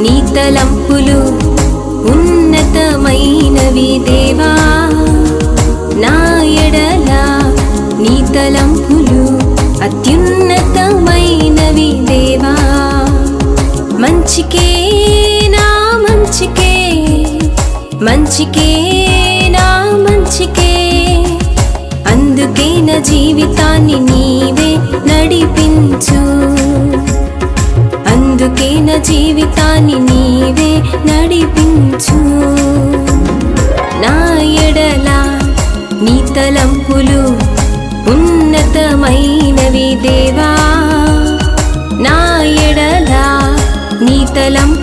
నీ తలంపులు ఉన్నతమైనవి దేవా. నా ఎడల నీ తలంపులు అత్యున్నతమైనవి దేవా. మంచికే నా మంచికే మంచికే నా మంచికే. అందుకే నా జీవితాన్ని అందుకే నా జీవితాన్ని నీవే నడిపించు. నా ఎడల నీ తలంపులు ఉన్నతమైనవి దేవా. నా ఎడల నీ తలంపులు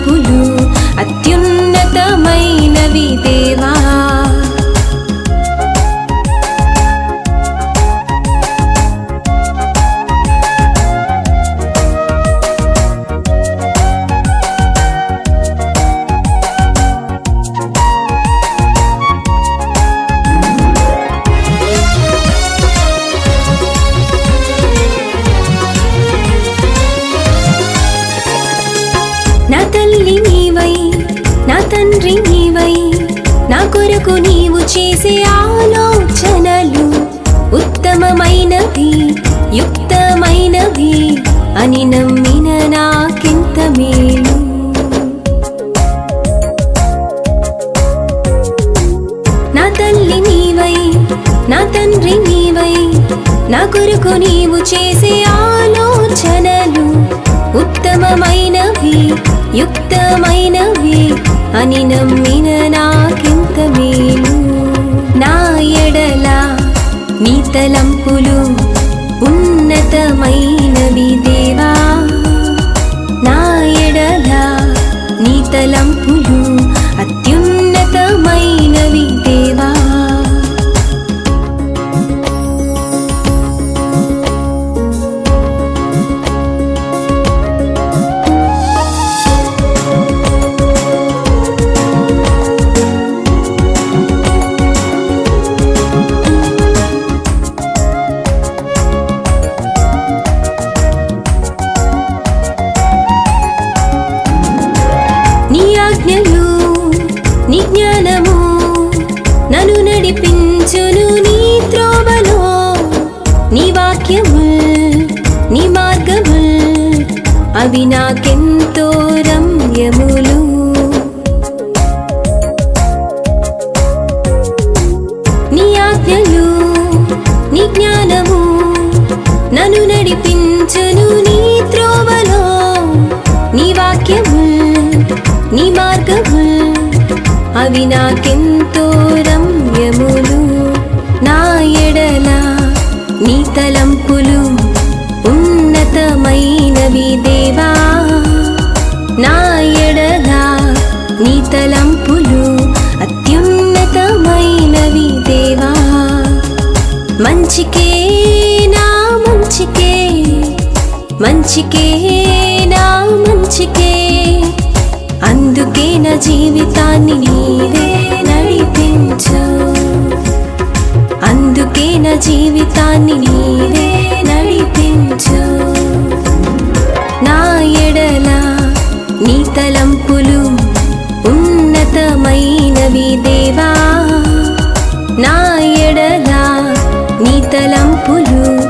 నా తల్లి నీవై నా తండ్రి నీవై నా కొరకు నీవు చేసే ఆలోచనలు ఉత్తమమైనవి యుక్తమైనవి అని నమ్మిన నాకింత మేలు. నా తల్లి నీవై నా తండ్రి నీవై నా కొరకు నీవు అని నమ్మిన నాకింత మేలు. నా ఎడల నీ తలంపులు ఉన్నతమైనవి దేవా. నా ఎడల నీ తలంపులు రమ్యములు నీ ఆజ్ఞలు నీ జ్ఞానము నన్ను నడిపించును నీ త్రోవలో. నీ వాక్యము నీ మార్గము అవి నాకెంతో రమ్యములు. నా ఎడల నీ తలంపులు మంచికే నా మంచికే. అందుకే నా జీవితాన్ని నీవే నడిపించు. అందుకే నా జీవితాన్ని నీవే నడిపించు. నా ఎడల నీ తలంపులు ఉన్నతమైనవి దేవా. నా ఎడల నీ తలంపులు